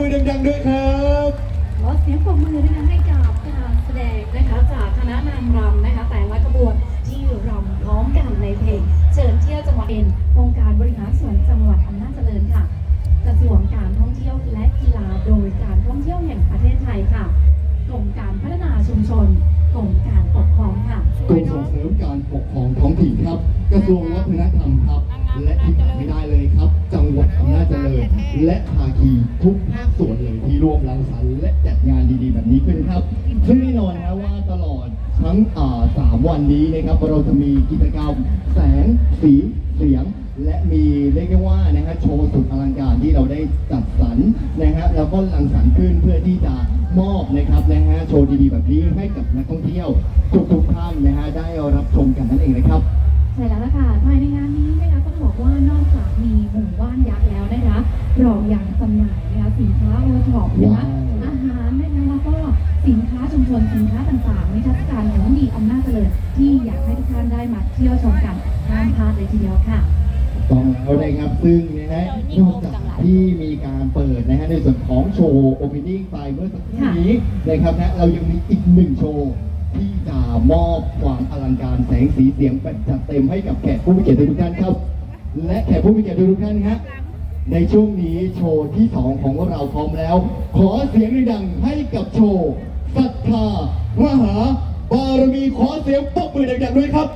เสียงปรบมือดังๆด้วยครับขอเสียงปรบมือนะคะให้กับการแสดงนะคะจากคณะนางรำนะคะแต่ละขบวนที่รำพร้อมกันในเพลงเชิญเที่ยวจังหวัดเอ็นองค์การบริหารส่วนจังหวัดอำนาจเจริญค่ะ กระทรวงการท่องเที่ยวและกีฬาโดยการท่องเที่ยวแห่งประเทศไทยค่ะกรมการพัฒนาชุมชนกรมการปกครองค่ะกรมส่งเสริมการปกครองท้องถิ่นครับ กระทรวงวัฒนธรรมครับ และที่ขาดไม่ได้เลยครับ จังหวัด และภาคีทุกภาคส่วนเลยที่ร่วมรังสรรค์และจัดงานดีๆ แบบนี้ขึ้นครับ ซึ่งแน่นอนนะว่าตลอดทั้งสามวันนี้นะครับเราจะมีกิจกรรมแสงสีเสียงและมีเรียกได้ว่านะฮะโชว์สุดอลังการที่เราได้จัดสรรนะฮะแล้วก็รังสรรค์ขึ้นเพื่อที่จะมอบนะครับนะฮะโชว์ดีๆแบบนี้ให้กับนักท่องเที่ยวทุกๆท่านนะฮะได้รับชมกันนั่นเองนะครับ ใช่แล้วล่ะค่ะภายในงานนี้นะคะต้องบอกว่านอกจากมีหมู่บ้านยักษ์แล้วนะคะเรายังจำหน่ายนะคะสินค้าโอท็อปนะคะว้าวอาหารนะคะแล้วก็สินค้าชุมชนสินค้าต่างๆในเทศกาลของดีอำนาจเจริญที่อยากให้ทุกท่านได้มาเที่ยวชมกันห้ามพลาดเลยทีเดียวค่ะต้องแล้วนะครับซึ่งนะฮะนอกจากที่มีการเปิดนะฮะในส่วนของโชว์โอเพนนิ่งไปเมื่อสักครู่นี้นะครับนะเรายังมีอีกหนึ่งโชว์ ที่จะมอบความอลังการแสงสีเสียงแบบจัดเต็มให้กับแขกผู้มีเกียรติทุกท่านครับ และแขกผู้มีเกียรติทุกท่านฮะในช่วงนี้โชว์ที่สองของเราพร้อมแล้ว ขอเสียงดังให้กับโชว์ศรัทธามหาบารมีขอเสียงปรบมือดังๆด้วยครับ